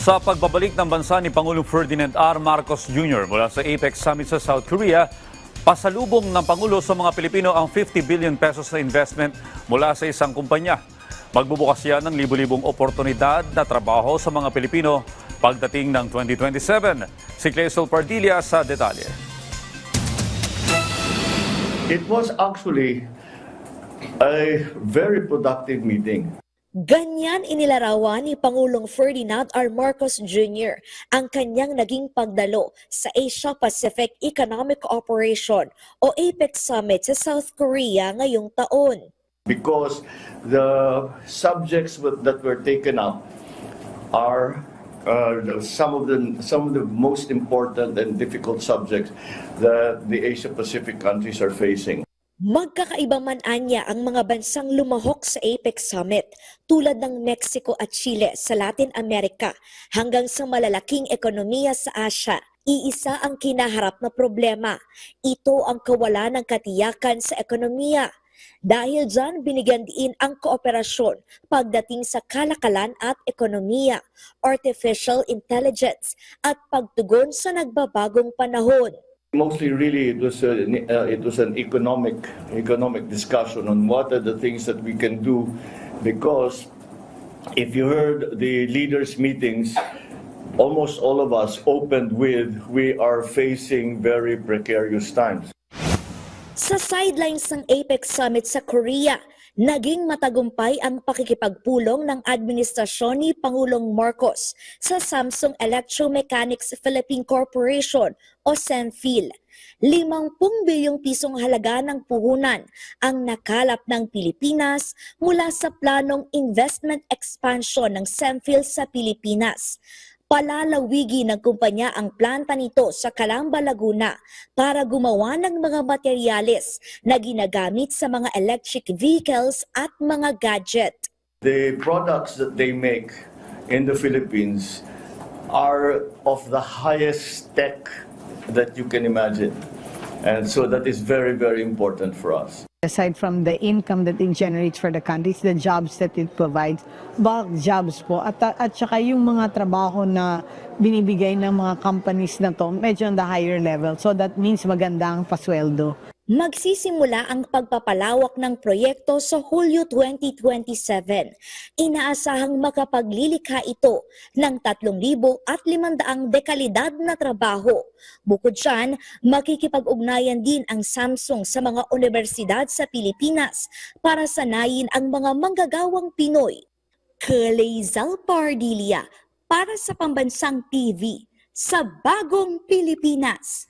Sa pagbabalik ng bansa ni Pangulong Ferdinand R. Marcos Jr. mula sa APEC Summit sa South Korea, pasalubong ng Pangulo sa mga Pilipino ang 50 billion pesos na investment mula sa isang kumpanya. Magbubukas yan ng libu-libong oportunidad na trabaho sa mga Pilipino pagdating ng 2027. Si Cleisol Pardilla sa detalye. It was actually a very productive meeting. Ganyan inilarawan ni Pangulong Ferdinand R. Marcos Jr. ang kanyang naging pagdalo sa Asia-Pacific Economic Cooperation o APEC Summit sa South Korea ngayong taon. because the subjects that were taken up are uh, some of the some of the most important and difficult subjects that the Asia Pacific countries are facing. Magkakaiba man anya ang mga bansang lumahok sa APEC Summit tulad ng Mexico at Chile sa Latin America hanggang sa malalaking ekonomiya sa Asia. Iisa ang kinaharap na problema. Ito ang kawalan ng katiyakan sa ekonomiya. Dahil dyan, binigyan diin ang kooperasyon pagdating sa kalakalan at ekonomiya, artificial intelligence at pagtugon sa nagbabagong panahon. Mostly, really, it was a, uh, it was an economic economic discussion on what are the things that we can do, because if you heard the leaders' meetings, almost all of us opened with we are facing very precarious times. Sa sidelines ng APEC Summit sa Korea, naging matagumpay ang pakikipagpulong ng administrasyon ni Pangulong Marcos sa Samsung Electromechanics Philippine Corporation o SEMPHIL. 50 bilyong pisong halaga ng puhunan ang nakalap ng Pilipinas mula sa planong investment expansion ng SEMPHIL sa Pilipinas palalawigi ng kumpanya ang planta nito sa Calamba, Laguna para gumawa ng mga materyales na ginagamit sa mga electric vehicles at mga gadget. The products that they make in the Philippines are of the highest tech that you can imagine. And so that is very, very important for us. Aside from the income that it generates for the country, the jobs that it provides, bulk jobs po, at, at saka yung mga trabaho na binibigay ng mga companies na to, medyo on the higher level. So that means maganda ang pasweldo. Magsisimula ang pagpapalawak ng proyekto sa Hulyo 2027. Inaasahang makapaglilikha ito ng 3,500 dekalidad na trabaho. Bukod dyan, makikipag-ugnayan din ang Samsung sa mga universidad sa Pilipinas para sanayin ang mga manggagawang Pinoy. Kalezal Pardilia para sa Pambansang TV sa Bagong Pilipinas.